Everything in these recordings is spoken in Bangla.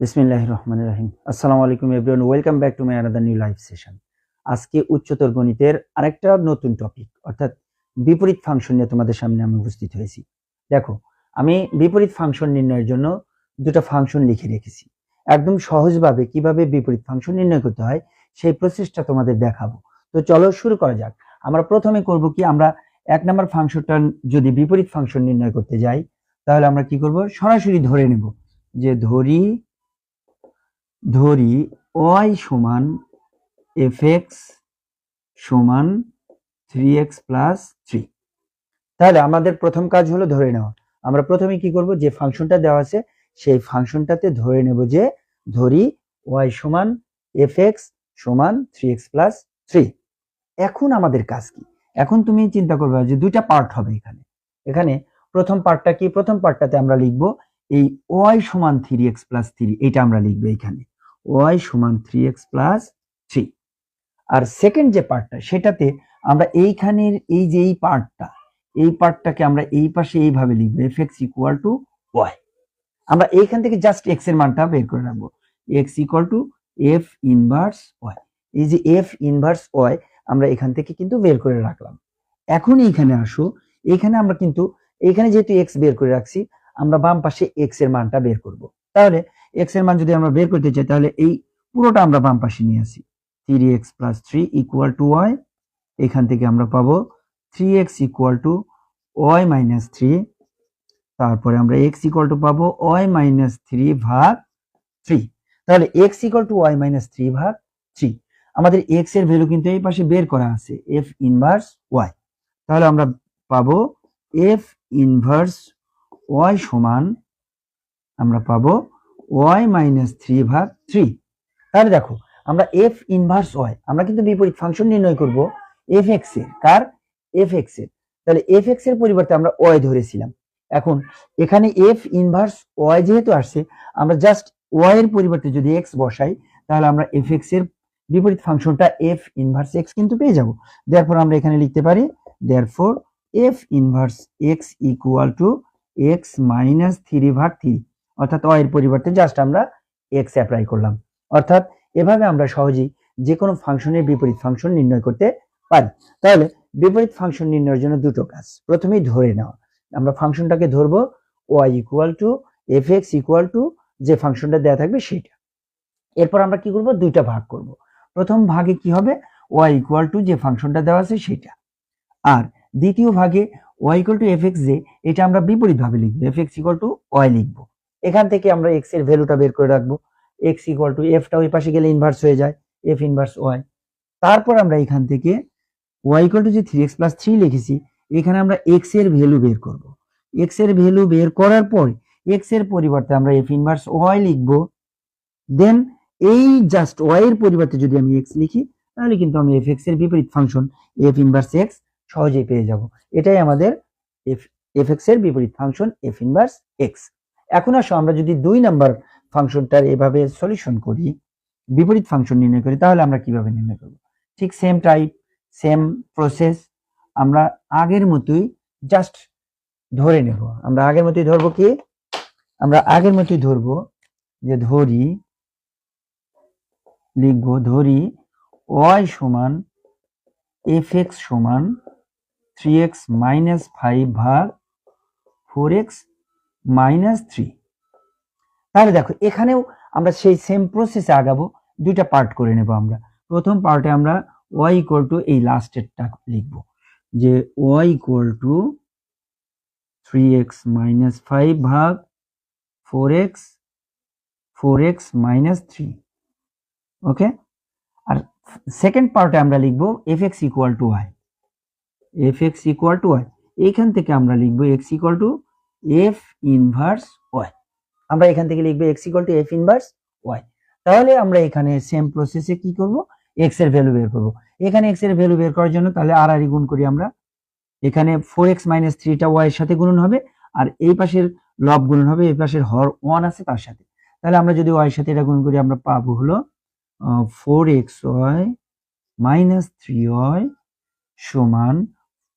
বিসমিল্লাহ রহমান রাহিম। আসসালামু আলাইকুম everyone welcome back to my another new live session আজকে উচ্চতর গণিতের আরেকটা নতুন টপিক অর্থাৎ বিপরীত ফাংশন নিয়ে তোমাদের সামনে আমি উপস্থিত হয়েছি। দেখো, আমি বিপরীত ফাংশন নির্ণয়ের জন্য দুটো ফাংশন লিখে রেখেছি। একদম সহজভাবে কীভাবে বিপরীত ফাংশন নির্ণয় করতে হয়, সেই প্রসেসটা তোমাদের দেখাবো। তো চলো শুরু করা যাক। আমরা প্রথমে করব কি, আমরা এক নম্বর ফাংশনটা যদি বিপরীত ফাংশন নির্ণয় করতে যাই, তাহলে আমরা কি করব? সরাসরি ধরে নেব যে ধরি ধরি ওয়াই সমান এফ এক্স সমান থ্রি এক্স প্লাস থ্রি। তাহলে আমাদের প্রথম কাজ হলো ধরে নেওয়া। আমরা প্রথমে কি করব? যে ফাংশনটা দেওয়া আছে, সেই ফাংশনটাতে ধরে নেব যে ধরি ওয়াই সমান এফ এক্স সমান থ্রি এক্স প্লাস থ্রি। এখন আমাদের কাজ কি? এখন তুমি চিন্তা করবে যে দুইটা পার্ট হবে এখানে। এখানে প্রথম পার্টটা কি? প্রথম পার্টটাতে আমরা লিখব এই ওয়াই সমান থ্রি এক্স প্লাস থ্রি, এটা আমরা লিখব এখানে। ওয়াই সমান থ্রি এক্স প্লাস থ্রি আর সেকেন্ড যে পার্টটা সেটাতে আমরা এইখানের এই যে এই পার্টটা এই পার্টটাকে আমরা এই পাশে এইভাবে লিখব F X equal to Y আমরা এইখান থেকে জাস্ট এক্সের মানটা বের করে রাখব। X equal to F inverse Y এই যে এফ ইনভার্স ওয়াই আমরা এখান থেকে কিন্তু বের করে রাখলাম। এখন এইখানে আসো, এখানে আমরা কিন্তু, এখানে যেহেতু এক্স বের করে রাখছি, আমরা বাম পাশে এক্সের মানটা বের করব। তাহলে এক্সের মান যদি আমরা বের করতে চাই, তাহলে এই পুরোটা আমরা বাম পাশে নিয়ে আসি। Three X plus three equal to Y এখান থেকে আমরা পাবো three X equal to Y minus three তারপরে আমরা এক্স ইকুয়াল টু পাবো ওয়াই মাইনাস থ্রি ভাগ থ্রি তাহলে X equal to Y minus three ভাগ থ্রি আমাদের এক্সের ভ্যালু কিন্তু এই পাশে বের করা আছে এফ ইনভার্স ওয়াই তাহলে আমরা পাবো এফ ইনভার্স ওয়াই সমান, আমরা পাবো ওয়াই মাইনাস থ্রি ভাগ থ্রি তাহলে দেখো, আমরা এফ ইনভার্স ওয়াই আমরা কিন্তু বিপরীত ফাংশন নির্ণয় করব এফ এক্সের, কার? এফ এক্সের। তাহলে এফ এক্সের পরিবর্তে আমরা ওয়াই ধরেছিলাম। এখন এখানে এফ ইনভার্স ওয়াই যেহেতু আসছে, আমরা জাস্ট ওয়াই এর পরিবর্তে যদি এক্স বসাই, তাহলে আমরা এফ এক্সের বিপরীত ফাংশনটা এফ ইনভার্স এক্স কিন্তু পেয়ে যাব। দেয়ারফর আমরা এখানে লিখতে পারি therefore F inverse X equal to X minus three ভাগ থ্রি অর্থাৎ এর পরিবর্তে জাস্ট আমরা এক্স অ্যাপ্লাই করলাম। অর্থাৎ এভাবে আমরা সহজেই যে কোনো ফাংশনের বিপরীত ফাংশন নির্ণয় করতে পারি। তাহলে বিপরীত ফাংশন নির্ণয়ের জন্য দুটো কাজ। প্রথমেই ধরে নেওয়া। আমরা ফাংশনটাকে ধরবো Y equal to F X equal to যে ফাংশনটা দেওয়া থাকবে সেটা। এরপর আমরা কি করব? দুইটা ভাগ করব। প্রথম ভাগে কি হবে? ওয়াই ইকুয়াল টু যে ফাংশনটা দেওয়া আছে সেটা। আর দ্বিতীয় ভাগে Y equal to F X যে, এটা আমরা বিপরীত ভাবে লিখব। F X equal to Y লিখব। এখান থেকে আমরা এক্সের ভ্যালুটা বের করে রাখব। এক্স ইকুয়াল টু এফটা ওই পাশে গেলে ইনভার্স হয়ে যায়। এফ ইনভার্স ওয়াই তারপর আমরা এখান থেকে ওয়াই ইকুয়াল টু যে থ্রি এক্স প্লাস থ্রি লিখেছি, এখানে আমরা এক্সের ভ্যালু বের করব। এক্সের ভ্যালু বের করার পর এক্সের পরিবর্তে আমরা এফ ইনভার্স ওয়াই লিখব। দেন এই জাস্ট ওয়াই এর পরিবর্তে যদি আমি এক্স লিখি, তাহলে কিন্তু আমি এফ এক্সের বিপরীত ফাংশন এফ ইনভার্স এক্স সহজেই পেয়ে যাব। এটাই আমাদের এফ এফ এক্সের বিপরীত ফাংশন এফ ইনভার্স এক্স এখন আসো, আমরা যদি দুই নাম্বার ফাংশনটার এভাবে সলিউশন করি, বিপরীত ফাংশন নির্ণয় করি, তাহলে আমরা কীভাবে নির্ণয় করব? ঠিক সেম টাইপ সেম প্রসেস আমরা আগের মতোই জাস্ট ধরে নেব। আমরা আগের মতোই ধরবো কি? আমরা আগের মতোই ধরবো যে ধরি, লিখব ধরি ওয়াই সমান এফ এক্স সমান থ্রি এক্স মাইনাস ফাইভ ভাগ ফোর এক্স মাইনাস থ্রি তাহলে দেখো, এখানেও আমরা সেই সেম প্রসেসে আগাবো। দুইটা পার্ট করে নেব আমরা। প্রথম পার্টে আমরা ওয়াই ইকুয়াল টু এই লাস্টেরটা লিখব যে Y equal to three X minus five ভাগ four X four X minus three okay আর সেকেন্ড পার্টে আমরা লিখব F X equal to Y F X equal to Y এইখান থেকে আমরা লিখব X equal to F inverse Y আমরা এখান থেকে লিখব X equal to F inverse Y তাহলে আমরা এখানে সেম প্রসেসে কি করব? এক্সের ভ্যালু বের করব। এখানে এক্সের ভ্যালু বের করার জন্য তাহলে আর আর গুণ করি আমরা। এখানে ফোর এক্স মাইনাস থ্রিটা ওয়াই এর সাথে গুণন হবে। আর এই পাশের লব গুণন হবে, এই পাশের হর ওয়ান আছে তার সাথে। তাহলে আমরা যদি ওয়াই সাথে এটা গুণ করি, আমরা পাবো হলো four X Y minus three Y সমান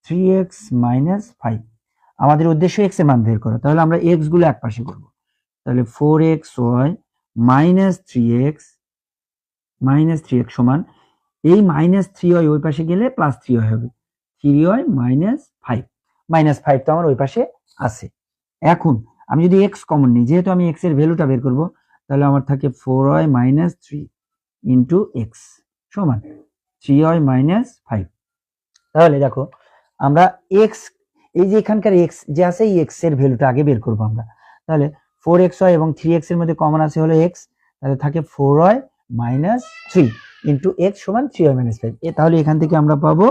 থ্রি এক্স মাইনাস ফাইভ আমাদের উদ্দেশ্য এক্সের মান বের করা। তাহলে আমরা এক্সগুলো এক পাশে করব। তাহলে four X Y minus three X minus three X সমান, এই মাইনাস থ্রি ওয়াই ওই পাশে গেলে প্লাস থ্রি ওয়াই হবে। Three Y minus five minus five তো আমার ওই পাশে আছে। এখন আমি যদি এক্স কমন নিই, যেহেতু আমি এক্সের ভ্যালুটা বের করব, তাহলে আমার থাকে four Y minus three into X সমান থ্রি ওয়াই মাইনাস ফাইভ তাহলে দেখো, আমরা এক্স এই যে এখানকার এক্স যে আছে এই এক্সের ভ্যালুটা আগে বের করব আমরা। তাহলে ফোর এক্স ওয়াই এবং থ্রি এক্সের মধ্যে কমন আছে হলো এক্স তাহলে থাকে four Y minus three into X সমান থ্রি ওয়াই মাইনাস ফাইভ তাহলে এখান থেকে আমরা পাবো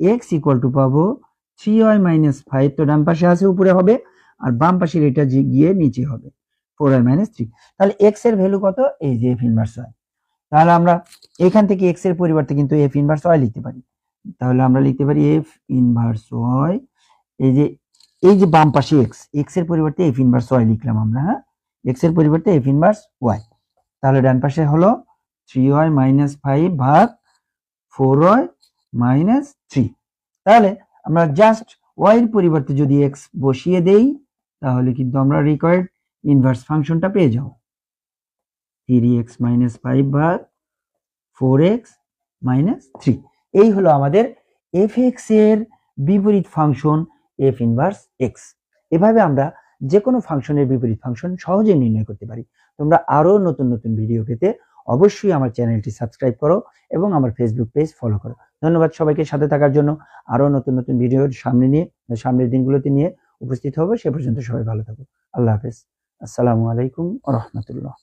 এক্স ইকুয়াল টু পাবো থ্রি ওয়াই মাইনাস ফাইভ তো ডান পাশে আছে, উপরে হবে, আর বাম পাশের এটা গিয়ে নিচে হবে ফোর ওয়াই মাইনাস থ্রি তাহলে এক্সের ভ্যালু কত? এই যে এফ ইনভার্স ওয়াই তাহলে আমরা এখান থেকে এক্সের পরিবর্তে কিন্তু এফ ইনভার্স ওয়াই লিখতে পারি। তাহলে আমরা লিখতে পারি এফ ইনভার্স ওয়াই এই যে এই যে বাম পাশে এক্স এক্সের পরিবর্তে এফ ইনভার্স ওয়াই লিখলাম আমরা হ্যাঁ? এক্সের পরিবর্তে এফ ইনভার্স ওয়াই তাহলে ডান পাশে হলো থ্রি ওয়াই মাইনাস ফাইভ ভাগ ফোর ওয়াই মাইনাস থ্রি তাহলে আমরা জাস্ট ওয়াই এর পরিবর্তে যদি এক্স বসিয়ে দেই, তাহলে কিন্তু আমরা রিকোয়ার্ড ইনভার্স ফাংশনটা পেয়ে যাব। থ্রি এক্স মাইনাস ফাইভ ভাগ ফোর এক্স মাইনাস থ্রি এই হলো আমাদের এফ এক্সের বিপরীত ফাংশন এফ ইনভার্স এক্স। এভাবে আমরা যে কোনো ফাংশনের বিপরীত ফাংশন সহজে নির্ণয় করতে পারি। তোমরা আরও নতুন নতুন ভিডিও পেতে অবশ্যই আমার চ্যানেলটি সাবস্ক্রাইব করো এবং আমার ফেসবুক পেজ ফলো করো। ধন্যবাদ সবাইকে সাথে থাকার জন্য। আরও নতুন নতুন ভিডিও সামনে নিয়ে, সামনের দিনগুলোতে নিয়ে উপস্থিত হব। সে পর্যন্ত সবাই ভালো থাকো। আল্লাহ হাফেজ। আসসালামু আলাইকুম রহমতুল্লাহ।